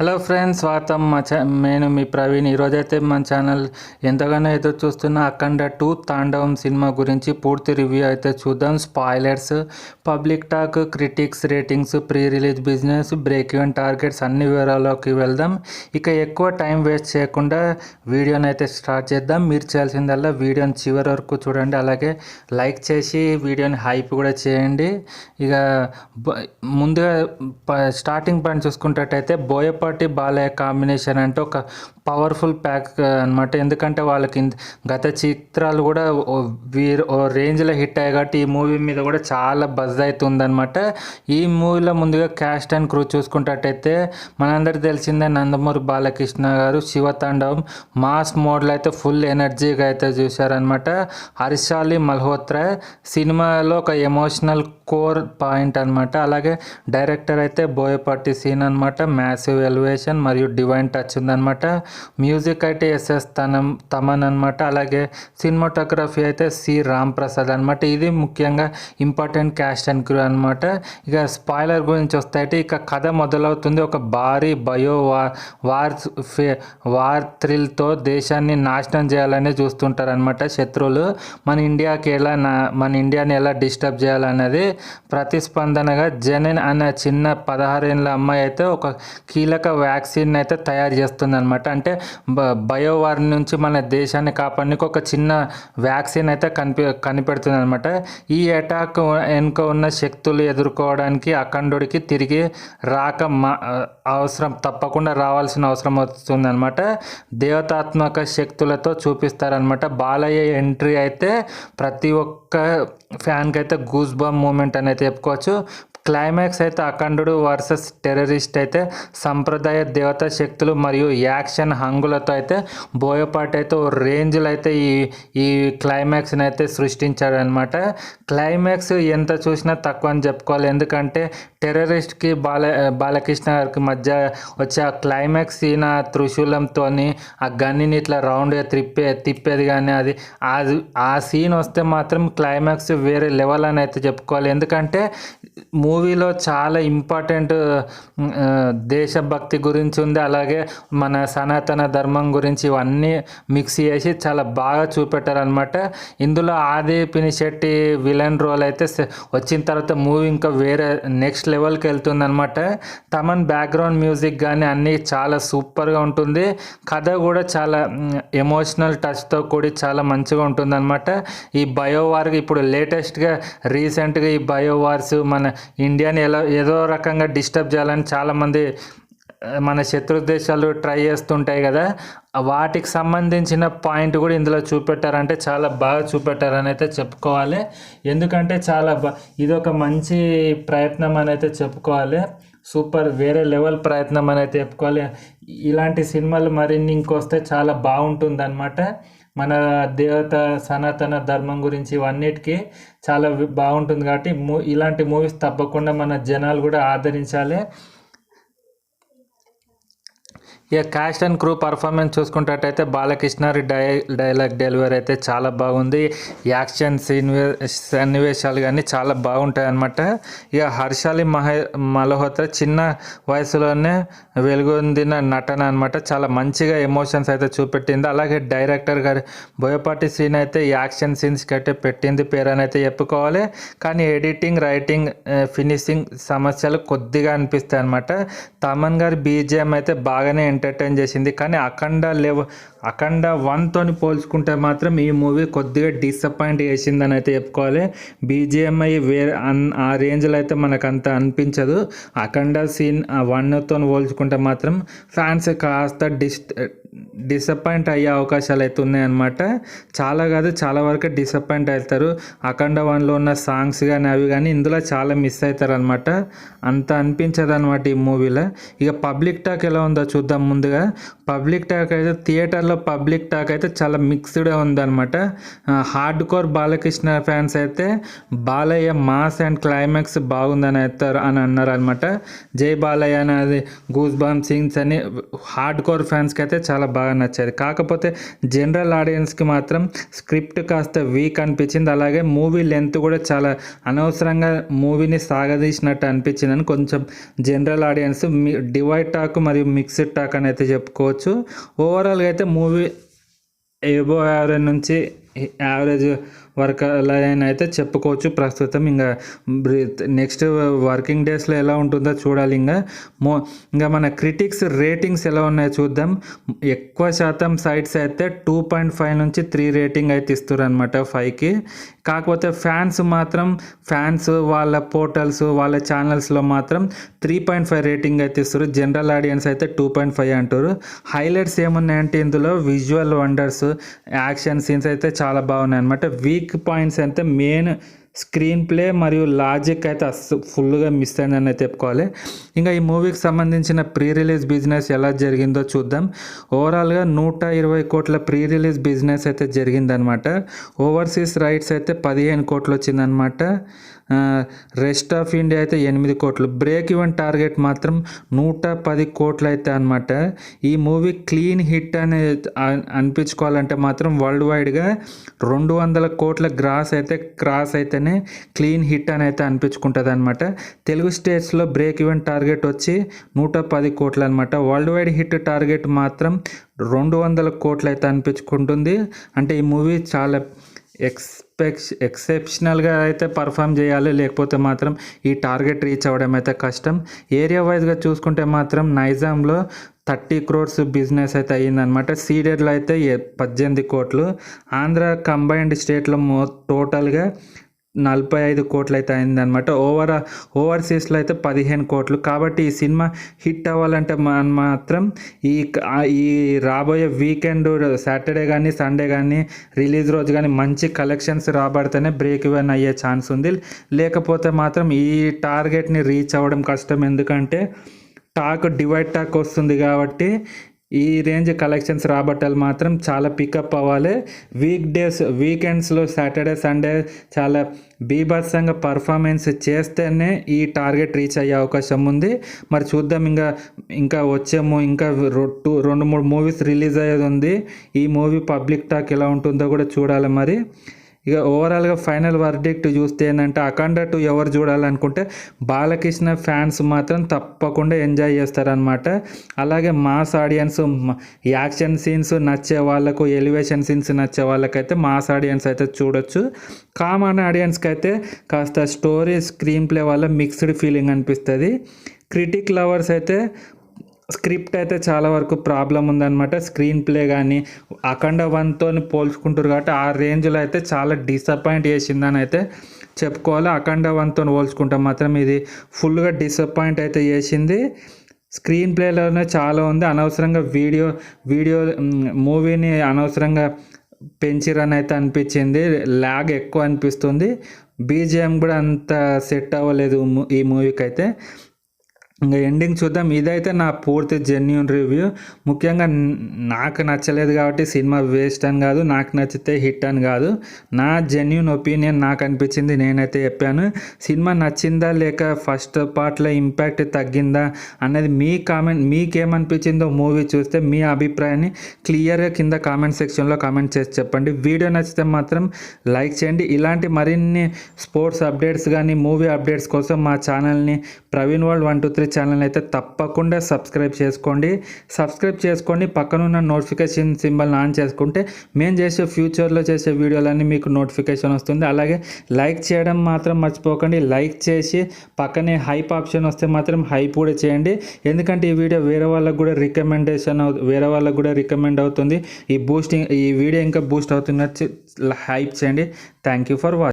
Hello friends స్వాగతం. మా ఛా నేను మీ ప్రవీణ్. ఈరోజైతే మన ఛానల్ ఎంతగానో ఎదురు చూస్తున్న అఖండ టూ తాండవం సినిమా గురించి పూర్తి రివ్యూ అయితే చూద్దాం. Spoilers public talk critics ratings pre release business break even targets అన్ని వివరాల్లోకి వెళ్దాం. ఇక ఎక్కువ టైం వేస్ట్ చేయకుండా వీడియోని అయితే స్టార్ట్ చేద్దాం. మీరు చేయాల్సిందల్లా వీడియోని చివరి వరకు చూడండి. అలాగే లైక్ చేసి వీడియోని హైప్ కూడా చేయండి. ఇక బ- ముందుగా ప- స్టార్టింగ్ పాయింట్ చూసుకున్నట్టయితే పార్టీ బాలయ్య కాంబినేషన్ అంటే ఒక పవర్ఫుల్ ప్యాక్ అనమాట ఎందుకంటే వాళ్ళకి గత చిత్రాలు కూడా ఓ ఓ రేంజ్లో హిట్ అయ్యాయి కాబట్టి ఈ మూవీ మీద కూడా చాలా బజ్ అవుతుందన్నమాట ఈ మూవీలో ముందుగా క్యాస్ట్ అండ్ క్రూ చూసుకున్నట్టయితే మనందరికి తెలిసిందే నందమూరి బాలకృష్ణ గారు శివతాండవం మాస్ మోడ్లో అయితే ఫుల్ ఎనర్జీగా అయితే చూశారనమాట హర్షాలి మల్హోత్రా సినిమాలో ఒక ఎమోషనల్ కోర్ పాయింట్ అన్నమాట. అలాగే డైరెక్టర్ అయితే బోయపాటి సీన్ అనమాట మ్యాసివ్ ఎలివేషన్ మరియు డివైన్ టచ్ ఉందనమాట మ్యూజిక్ అయితే ఎస్ఎస్ తనం తమన్ అనమాట అలాగే సినిమాటోగ్రఫీ అయితే సి రామ్ ప్రసాద్ అనమాట ఇది ముఖ్యంగా ఇంపార్టెంట్ క్యాస్ట్ అండ్ క్రూ అనమాట ఇక స్పాయిలర్ గురించి వస్తే ఇక కథ మొదలవుతుంది. ఒక భారీ బయో వార్ వార్ ఫే- వార్ థ్రిల్తో దేశాన్ని నాశనం చేయాలని చూస్తుంటారనమాట శత్రువులు. మన ఇండియాకి ఎలా నా మన ఇండియాని ఎలా డిస్టర్బ్ చేయాలన్నది ప్రతిస్పందనగా జనన్ అనే చిన్న పదహారేళ్ళ అమ్మాయి అయితే ఒక కీలక వ్యాక్సిన్ అయితే తయారు చేస్తుంది అనమాట అంటే బ- బయోవార్ నుంచి మన దేశాన్ని కాపాడడానికి ఒక చిన్న వ్యాక్సిన్ అయితే కనిపి కనిపెడుతుంది అనమాట ఈ అటాక్ వెనుక ఉన్న శక్తులు ఎదుర్కోవడానికి అఖండుడికి తిరిగి రాక మా అవసరం తప్పకుండా రావాల్సిన అవసరం వస్తుంది అనమాట దేవతాత్మక శక్తులతో చూపిస్తారనమాట బాలయ్య ఎంట్రీ అయితే ప్రతి ఒక్క ఫ్యాన్కి అయితే గూస్ బమ్ మూమెంట్ అనేది చెప్పుకోవచ్చు. క్లైమాక్స్ అయితే అఖండుడు వర్సెస్ టెర్రరిస్ట్ అయితే సంప్రదాయ దేవతా శక్తులు మరియు యాక్షన్ హంగులతో అయితే బోయపాటి అయితే ఓ రేంజ్లో అయితే ఈ ఈ క్లైమాక్స్ని అయితే సృష్టించాడనమాట క్లైమాక్స్ ఎంత చూసినా తక్కువ అని చెప్పుకోవాలి. ఎందుకంటే టెర్రరిస్ట్కి బాల బాలకృష్ణ గారికి మధ్య వచ్చే ఆ క్లైమాక్స్ ఈయన త్రిశూలంతో ఆ గన్నిని ఇట్లా రౌండ్గా త్రిప్పే తిప్పేది కానీ అది ఆ సీన్ వస్తే మాత్రం క్లైమాక్స్ వేరే లెవెల్ అని అయితే చెప్పుకోవాలి. ఎందుకంటే మూ మూవీలో చాలా ఇంపార్టెంట్ దేశభక్తి గురించి ఉంది. అలాగే మన సనాతన ధర్మం గురించి ఇవన్నీ మిక్స్ చేసి చాలా బాగా చూపెట్టారనమాట ఇందులో ఆది పినిశెట్టి విలన్ రోల్ అయితే వచ్చిన తర్వాత మూవీ ఇంకా వేరే నెక్స్ట్ లెవెల్కి వెళ్తుంది అనమాట తమన్ బ్యాక్గ్రౌండ్ మ్యూజిక్ కానీ అన్నీ చాలా సూపర్గా ఉంటుంది. కథ కూడా చాలా ఎమోషనల్ టచ్తో కూడి చాలా మంచిగా ఉంటుంది అనమాట ఈ బయోవార్ ఇప్పుడు లేటెస్ట్గా రీసెంట్గా ఈ బయోవార్స్ మన ఇండియాని ఎలా ఏదో రకంగా డిస్టర్బ్ చేయాలని చాలామంది మన శత్రు దేశాలు ట్రై చేస్తుంటాయి కదా. వాటికి సంబంధించిన పాయింట్ కూడా ఇందులో చూపెట్టారంటే చాలా బాగా చూపెట్టారని అయితే చెప్పుకోవాలి. ఎందుకంటే చాలా బా ఇది ఒక మంచి ప్రయత్నం అని అయితే చెప్పుకోవాలి. సూపర్ వేరే లెవెల్ ప్రయత్నం అని అయితే చెప్పుకోవాలి. ఇలాంటి సినిమాలు మరిన్ని ఇంకొస్తే చాలా బాగుంటుంది అనమాట మన దేవత సనాతన ధర్మం గురించి ఇవన్నిటికీ చాలా బాగుంటుంది కాబట్టి మూ ఇలాంటి మూవీస్ తప్పకుండా మన జనాలు కూడా ఆదరించాలి. ఇక క్యాస్ట్ అండ్ క్రూ పర్ఫార్మెన్స్ చూసుకున్నట్టయితే బాలకృష్ణ డై డైలాగ్ డెలివరీ అయితే చాలా బాగుంది. యాక్షన్ సీన్వే సన్నివేశాలు కానీ చాలా బాగుంటాయి అన్నమాట ఇక హర్షాలి మహ మల్హోత్రా చిన్న వయసులోనే వెలుగొందిన నటన అనమాట చాలా మంచిగా ఎమోషన్స్ అయితే చూపెట్టింది. అలాగే డైరెక్టర్ గారి బోయపాటి సీన్ అయితే యాక్షన్ సీన్స్కి అయితే పెట్టింది పేరు అని అయితే చెప్పుకోవాలి. కానీ ఎడిటింగ్ రైటింగ్ ఫినిషింగ్ సమస్యలు కొద్దిగా అనిపిస్తాయి అనమాట తమన్ గారి బీజిఎం అయితే బాగానే ఎంటర్టైన్ చేసింది. కానీ అఖండ లెవ అఖండ వన్తోని పోల్చుకుంటే మాత్రం ఈ మూవీ కొద్దిగా డిసప్పాయింట్ చేసిందని అయితే చెప్పుకోవాలి. బీజిఎంఐ వేరే అన్ ఆ రేంజ్లో అయితే మనకు అంత అనిపించదు. అఖండ సీన్ వన్తో పోల్చుకుంటే మాత్రం ఫ్యాన్స్ కాస్త డిస్ డిసప్పాయింట్ అయ్యే అవకాశాలు అయితే ఉన్నాయన్నమాట చాలా కాదు చాలా వరకు డిసప్పాయింట్ అవుతారు అఖండ వన్లో ఉన్న సాంగ్స్ కానీ అవి కానీ ఇందులో చాలా మిస్ అవుతారు అనమాట అంత అనిపించదు అనమాట ఈ మూవీలో ఇక పబ్లిక్ టాక్ ఎలా ఉందో చూద్దాం ముందుగా. పబ్లిక్ టాక్ అయితే థియేటర్లో పబ్లిక్ టాక్ అయితే చాలా మిక్స్డ్గా ఉందన్నమాట. హార్డ్ కోర్ బాలకృష్ణ ఫ్యాన్స్ అయితే బాలయ్య మాస్ అండ్ క్లైమాక్స్ బాగుందని అవుతారు అని అన్నారు అనమాట జై బాలయ్య అనేది గూస్ బామ్ సీన్స్ అని హార్డ్ కోర్ ఫ్యాన్స్కి అయితే చాలా బాగా బాగా నచ్చేది. కాకపోతే జనరల్ ఆడియన్స్కి మాత్రం స్క్రిప్ట్ కాస్త వీక్ అనిపించింది. అలాగే మూవీ లెంత్ కూడా చాలా అనవసరంగా మూవీని సాగదీసినట్టు అనిపించిందని కొంచెం జనరల్ ఆడియన్స్ డివైడ్ టాక్ మరియు మిక్స్డ్ టాక్ అని అయితే చెప్పుకోవచ్చు. ఓవరాల్గా అయితే మూవీ ఏబో యావరేజ్ నుంచి యావరేజ్ వర్క్ లైన్ అయితే చెప్పుకోవచ్చు ప్రస్తుతం. ఇంకా నెక్స్ట్ వర్కింగ్ డేస్లో ఎలా ఉంటుందో చూడాలి. ఇంకా మో ఇంకా మన క్రిటిక్స్ రేటింగ్స్ ఎలా ఉన్నాయో చూద్దాం. ఎక్కువ శాతం సైట్స్ అయితే టూ పాయింట్ ఫైవ్ నుంచి త్రీ రేటింగ్ అయితే ఇస్తారు అనమాట ఫైవ్కి. కాకపోతే ఫ్యాన్స్ మాత్రం ఫ్యాన్స్ వాళ్ళ పోర్టల్స్ వాళ్ళ ఛానల్స్లో మాత్రం త్రీ పాయింట్ ఫైవ్ రేటింగ్ అయితే ఇస్తారు. జనరల్ ఆడియన్స్ అయితే టూ పాయింట్ ఫైవ్ అంటారు. హైలైట్స్ ఏమున్నాయంటే ఇందులో విజువల్ వండర్స్ యాక్షన్ సీన్స్ అయితే చాలా బాగున్నాయి అనమాట వీక్ పాయింట్స్ అంటే మెయిన్ స్క్రీన్ ప్లే మరియు లాజిక్ అయితే అస్సలు ఫుల్గా మిస్ అయిందని అయితే చెప్పుకోవాలి. ఇంకా ఈ మూవీకి సంబంధించిన ప్రీ రిలీజ్ బిజినెస్ ఎలా జరిగిందో చూద్దాం. ఓవరాల్గా నూట ఇరవై కోట్ల ప్రీ రిలీజ్ బిజినెస్ అయితే జరిగిందనమాట ఓవర్సీస్ రైట్స్ అయితే పదిహేను కోట్లు వచ్చిందనమాట రెస్ట్ ఆఫ్ ఇండియా అయితే ఎనిమిది కోట్లు. బ్రేక్ ఈవెన్ టార్గెట్ మాత్రం నూట పది కోట్లు అయితే అనమాట ఈ మూవీ క్లీన్ హిట్ అని అనిపించుకోవాలంటే మాత్రం వరల్డ్ వైడ్గా రెండు వందల కోట్ల గ్రాస్ అయితే క్రాస్ అయితేనే క్లీన్ హిట్ అని అయితే అనిపించుకుంటుంది అనమాట తెలుగు స్టేట్స్లో బ్రేక్ ఈవెన్ టార్గెట్ వచ్చి నూట పది కోట్లు అనమాట వరల్డ్ వైడ్ హిట్ టార్గెట్ మాత్రం రెండు వందల కోట్లు అయితే అనిపించుకుంటుంది. అంటే ఈ మూవీ చాలా ఎక్స్పెక్స్ ఎక్సెప్షనల్గా అయితే పర్ఫామ్ చేయాలి లేకపోతే మాత్రం ఈ టార్గెట్ రీచ్ అవ్వడం అయితే కష్టం. ఏరియా వైజ్గా చూసుకుంటే మాత్రం నైజాంలో థర్టీ క్రోర్స్ బిజినెస్ అయితే అయ్యిందనమాట సీడెడ్లో అయితే పద్దెనిమిది కోట్లు. ఆంధ్ర కంబైన్డ్ స్టేట్లో మో టోటల్గా నలభై ఐదు కోట్లు అయితే అయిందనమాట ఓవర్ ఓవర్సీస్లో అయితే పదిహేను కోట్లు. కాబట్టి ఈ సినిమా హిట్ అవ్వాలంటే మాత్రం ఈ ఈ రాబోయే వీకెండ్ సాటర్డే కానీ సండే కానీ రిలీజ్ రోజు కానీ మంచి కలెక్షన్స్ రాబడితేనే బ్రేక్ ఇవన్ అయ్యే ఛాన్స్ ఉంది. లేకపోతే మాత్రం ఈ టార్గెట్ని రీచ్ అవ్వడం కష్టం. ఎందుకంటే టాక్ డివైడ్ టాక్ వస్తుంది కాబట్టి ఈ రేంజ్ కలెక్షన్స్ రాబట్టాలి మాత్రం చాలా పికప్ అవ్వాలి. వీక్ డేస్ వీకెండ్స్లో సాటర్డే సండే చాలా బీభత్సంగా పర్ఫార్మెన్స్ చేస్తేనే ఈ టార్గెట్ రీచ్ అయ్యే అవకాశం ఉంది. మరి చూద్దాం ఇంకా ఇంకా వచ్చేము ఇంకా టూ రెండు మూడు మూవీస్ రిలీజ్ అయ్యేది ఉంది. ఈ మూవీ పబ్లిక్ టాక్ ఎలా ఉంటుందో కూడా చూడాలి మరి. ఇక ఓవరాల్గా ఫైనల్ వర్డిక్ట్ చూస్తే ఏంటంటే అఖండ టూ ఎవరు చూడాలనుకుంటే బాలకృష్ణ ఫ్యాన్స్ మాత్రం తప్పకుండా ఎంజాయ్ చేస్తారనమాట అలాగే మాస్ ఆడియన్స్ యాక్షన్ సీన్స్ నచ్చే వాళ్ళకు ఎలివేషన్ సీన్స్ నచ్చే వాళ్ళకైతే మాస్ ఆడియన్స్ అయితే చూడొచ్చు. కామన్ ఆడియన్స్కి అయితే కాస్త స్టోరీ స్క్రీన్ ప్లే వల్ల మిక్స్డ్ ఫీలింగ్ అనిపిస్తుంది. క్రిటిక్ లవర్స్ అయితే స్క్రిప్ట్ అయితే చాలా వరకు ప్రాబ్లం ఉందన్నమాట. స్క్రీన్ ప్లే కానీ అఖండ వన్తో పోల్చుకుంటారు కాబట్టి ఆ రేంజ్లో అయితే చాలా డిసప్పాయింట్ చేసిందని అయితే చెప్పుకోవాలి. అఖండ వన్తో పోల్చుకుంటాం మాత్రం ఇది ఫుల్గా డిసప్పాయింట్ అయితే చేసింది. స్క్రీన్ ప్లేలోనే చాలా ఉంది. అనవసరంగా వీడియో వీడియో మూవీని అనవసరంగా పెంచిరని అయితే అనిపించింది. ల్యాగ్ ఎక్కువ అనిపిస్తుంది. బీజిఎం కూడా అంత సెట్ అవ్వలేదు ఈ మూవీకి అయితే ఇంకా ఎండింగ్ చూద్దాం. ఇదైతే నా పూర్తి జెన్యున్ రివ్యూ ముఖ్యంగా నాకు నచ్చలేదు కాబట్టి సినిమా వేస్ట్ అని కాదు నాకు నచ్చితే హిట్ అని కాదు. నా జెన్యున్ ఒపీనియన్ నాకు అనిపించింది నేనైతే చెప్పాను. సినిమా నచ్చిందా లేక ఫస్ట్ పార్ట్లో ఇంపాక్ట్ తగ్గిందా అనేది మీ కామెంట్ మీకేమనిపించిందో మూవీ చూస్తే మీ అభిప్రాయాన్ని క్లియర్గా కింద కామెంట్ సెక్షన్లో కామెంట్ చేసి చెప్పండి. వీడియో నచ్చితే మాత్రం లైక్ చేయండి. ఇలాంటి మరిన్ని స్పోర్ట్స్ అప్డేట్స్ కానీ మూవీ అప్డేట్స్ కోసం మా ఛానల్ని Praveen world one two three channel అయితే తప్పకుండా సబ్స్క్రైబ్ చేసుకోండి. సబ్స్క్రైబ్ చేసుకోండి పక్కనున్న నోటిఫికేషన్ సింబల్ ఆన్ చేసుకుంటే మేము చేసే ఫ్యూచర్లో చేసే వీడియోలన్నీ మీకు నోటిఫికేషన్ వస్తుంది. అలాగే లైక్ చేయడం మాత్రం మర్చిపోకండి. లైక్ చేసి పక్కనే హైప్ ఆప్షన్ వస్తే మాత్రం హైప్ కూడా చేయండి. ఎందుకంటే ఈ వీడియో వేరే వాళ్ళకు కూడా రికమెండేషన్ వేరే వాళ్ళకు కూడా రికమెండ్ అవుతుంది. ఈ బూస్టింగ్ ఈ వీడియో ఇంకా బూస్ట్ అవుతున్నట్టు హైప్ చేయండి. Thank you for watching